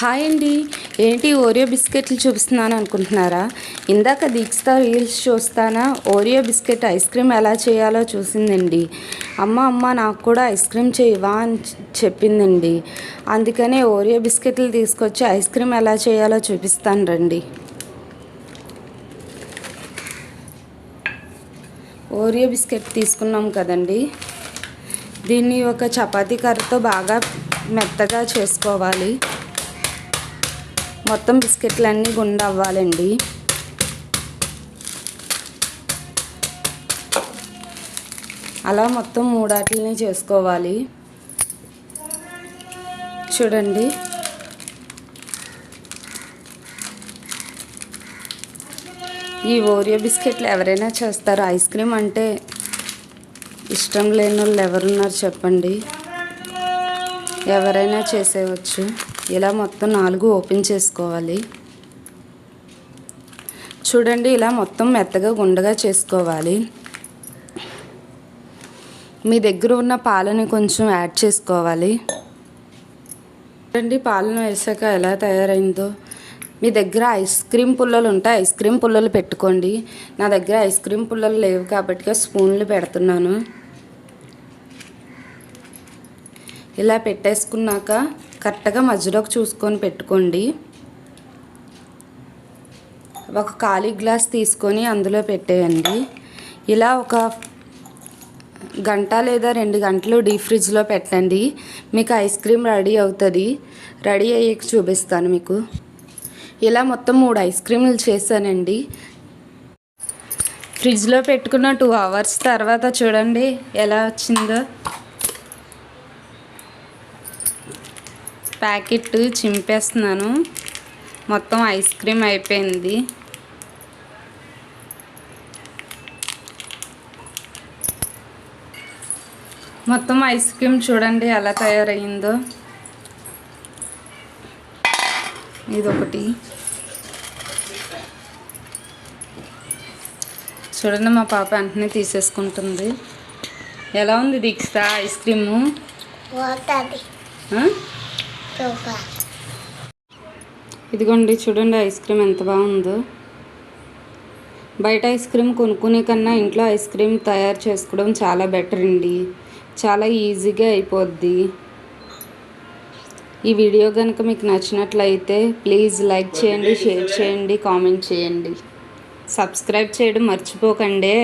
Hi అండి. ఏంటి Oreo బిస్కెట్లు చూపిస్తున్నాను అనుకుంటున్నారా? ఇందాక దీక్షిత రీల్స్ చూస్తానా ఓరియో బిస్కెట్ ఐస్ క్రీమ్ ఎలా చేయాలో చూసిందండి. అమ్మ అమ్మ నాకు కూడా ఐస్ క్రీమ్ చేయవా అని చెప్పిందండి. అందుకనే ఓరియో బిస్కెట్లు తీసుకొచ్చి ఐస్ క్రీమ్ ఎలా చేయాలో చూపిస్తాను రండి. ఓరియో బిస్కెట్ తీసుకున్నాం కదండి. దీన్ని ఒక చపాతీ కర్రతో బాగా మెత్తగా చేసుకోవాలి. మొత్తం బిస్కెట్లన్నీ గుండె అవ్వాలండి. అలా మొత్తం మూడాటిల్ని చేసుకోవాలి. చూడండి. ఈ ఓరియో బిస్కెట్లు ఎవరైనా చేస్తారు? ఐస్ క్రీమ్ అంటే ఇష్టం లేని వాళ్ళు ఎవరున్నారు చెప్పండి? ఎవరైనా చేసేయవచ్చు ఇలా మొత్తం నాలుగు ఓపెన్ చేసుకోవాలి. చూడండి ఇలా మొత్తం మెత్తగా గుండగా చేసుకోవాలి. మీ దగ్గర ఉన్న పాలని కొంచెం యాడ్ చేసుకోవాలి. చూడండి పాలను వేసాక ఎలా తయారైందో. మీ దగ్గర ఐస్ క్రీమ్ పుల్లలు ఉంటే ఐస్ క్రీమ్ పుల్లలు పెట్టుకోండి. నా దగ్గర ఐస్ క్రీమ్ పుల్లలు లేవు కాబట్టి స్పూన్లు పెడుతున్నాను. ఇలా పెట్టేసుకున్నాక కరెక్ట్గా మధ్యలోకి చూసుకొని పెట్టుకోండి. ఒక ఖాళీ గ్లాస్ తీసుకొని అందులో పెట్టేయండి. ఇలా ఒక గంట లేదా రెండు గంటలు డీప్ ఫ్రిడ్జ్లో పెట్టండి. మీకు ఐస్ క్రీమ్ రెడీ అవుతుంది. రెడీ అయ్యాక చూపిస్తాను మీకు. ఇలా మొత్తం మూడు ఐస్ క్రీములు చేశానండి. ఫ్రిడ్జ్లో పెట్టుకున్న టూ అవర్స్ తర్వాత చూడండి ఎలా వచ్చిందో. ప్యాకెట్ చింపేస్తున్నాను. మొత్తం ఐస్ క్రీమ్ అయిపోయింది. మొత్తం ఐస్ క్రీమ్ చూడండి ఎలా తయారయ్యిందో. ఇదొకటి. చూడండి మా పాప వెంటనే తీసేసుకుంటుంది. ఎలా ఉంది దీక్షిత ఐస్ క్రీము? ఇదిగోండి చూడండి ఐస్ క్రీమ్ ఎంత బాగుందో. బయట ఐస్ క్రీమ్ కొనుక్కునే కన్నా ఇంట్లో ఐస్ క్రీమ్ తయారు చేసుకోవడం చాలా బెటర్ అండి. చాలా ఈజీగా అయిపోద్ది. ఈ వీడియో కనుక మీకు నచ్చినట్లయితే ప్లీజ్ లైక్ చేయండి షేర్ చేయండి కామెంట్ చేయండి. సబ్స్క్రైబ్ చేయడం మర్చిపోకండి.